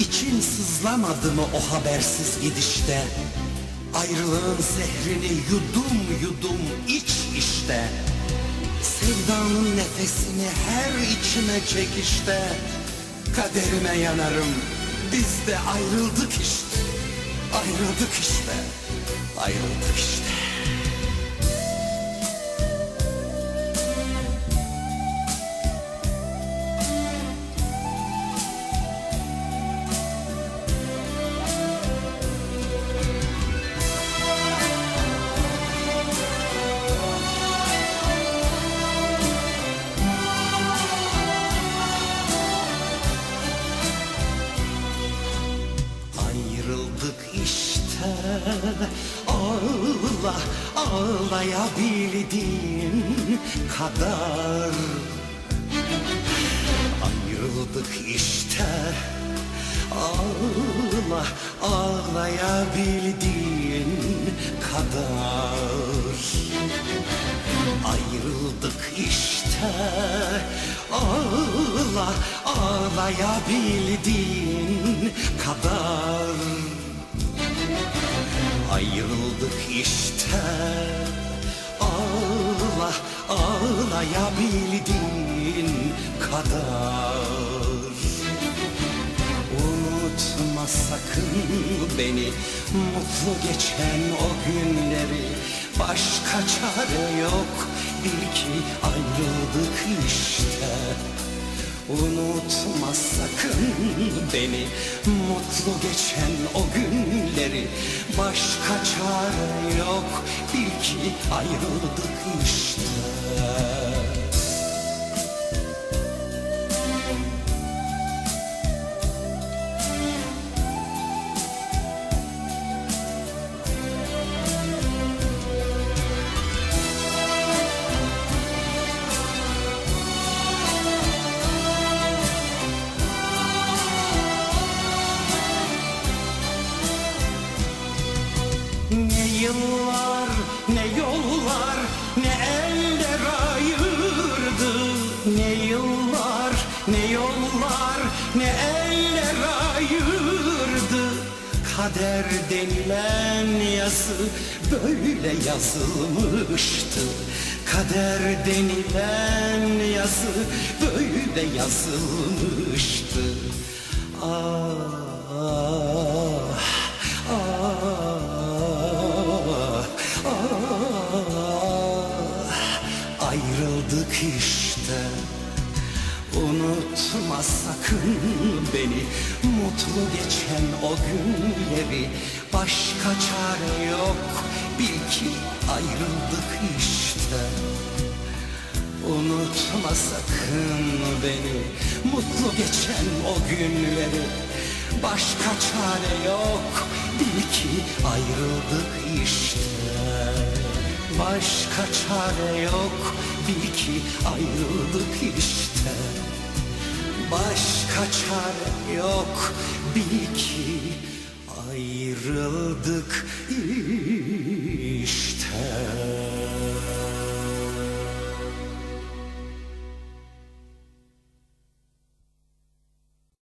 İçin sızlamadı mı o habersiz gidişte? Ayrılığın zehrini yudum yudum iç işte. Sevdanın nefesini her içime çekişte. Kaderime yanarım, biz de ayrıldık işte. Ayrıldık işte, ayrıldık işte. Ağla ağlayabildiğin kadar. Ayrıldık işte. Ağla ağlayabildiğin kadar. Ayrıldık işte. Ağla ağlayabildiğin kadar Ayrıldık işte. Ağla ağlayabildiğin kadar. Unutma sakın beni. Mutlu geçen o günleri. Başka çare yok. Bil ki ayrıldık işte Unutma sakın beni. Mutlu geçen o günleri Başka çare yok. Bil ki ayrıldık işte yıllar, ne yollar, ne eller ayırdı. Ne yıllar, ne yollar, ne eller ayırdı. Kader denilen yazı böyle yazılmıştı. Kader denilen yazı böyle yazılmıştı. Ah, ah, işte. Unutma sakın beni. Mutlu geçen o günleri. Başka çare yok. Bil ki ayrıldık işte. Unutma sakın beni. Mutlu geçen o günleri. Başka çare yok. Bil ki ayrıldık işte. Başka çare yok tabii ki ayrıldık işte. Başka çare yok bil ki ayrıldık işte.